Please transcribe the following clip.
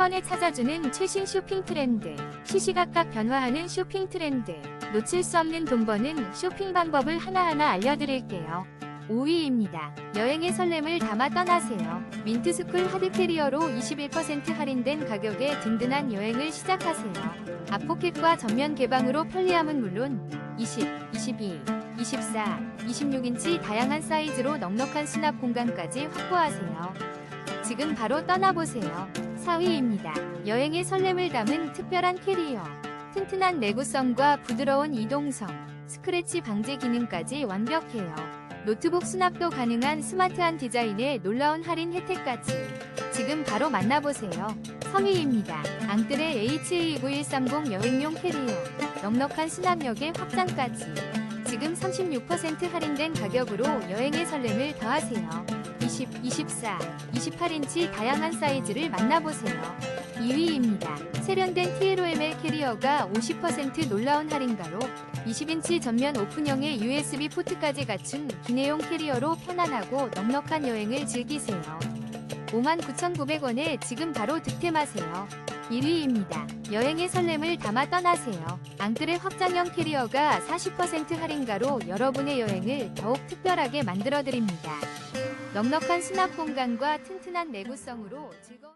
번에 찾아주는 최신 쇼핑 트렌드, 시시각각 변화하는 쇼핑 트렌드, 놓칠 수 없는 돈 버는 쇼핑 방법을 하나하나 알려드릴게요. 5위입니다. 여행의 설렘을 담아 떠나세요. 민트스쿨 하드캐리어로 21% 할인된 가격에 든든한 여행을 시작하세요. 앞포켓과 전면 개방으로 편리함은 물론 20, 22, 24, 26인치 다양한 사이즈로 넉넉한 수납 공간까지 확보하세요. 지금 바로 떠나보세요. 4위입니다. 여행의 설렘을 담은 특별한 캐리어. 튼튼한 내구성과 부드러운 이동성, 스크래치 방지 기능까지 완벽해요. 노트북 수납도 가능한 스마트한 디자인에 놀라운 할인 혜택까지. 지금 바로 만나보세요. 3위입니다. 앙뜰의 HA21130 여행용 캐리어. 넉넉한 수납력의 확장까지. 지금 36% 할인된 가격으로 여행의 설렘을 더하세요. 20, 24, 28인치 다양한 사이즈를 만나보세요. 2위입니다. 세련된 TLOML 캐리어가 50% 놀라운 할인가로 20인치 전면 오픈형의 USB 포트까지 갖춘 기내용 캐리어로 편안하고 넉넉한 여행을 즐기세요. 59,900원에 지금 바로 득템하세요. 1위입니다. 여행의 설렘을 담아 떠나세요. 앙뜰의 확장형 캐리어가 40% 할인가로 여러분의 여행을 더욱 특별하게 만들어드립니다. 넉넉한 수납 공간과 튼튼한 내구성으로 즐거운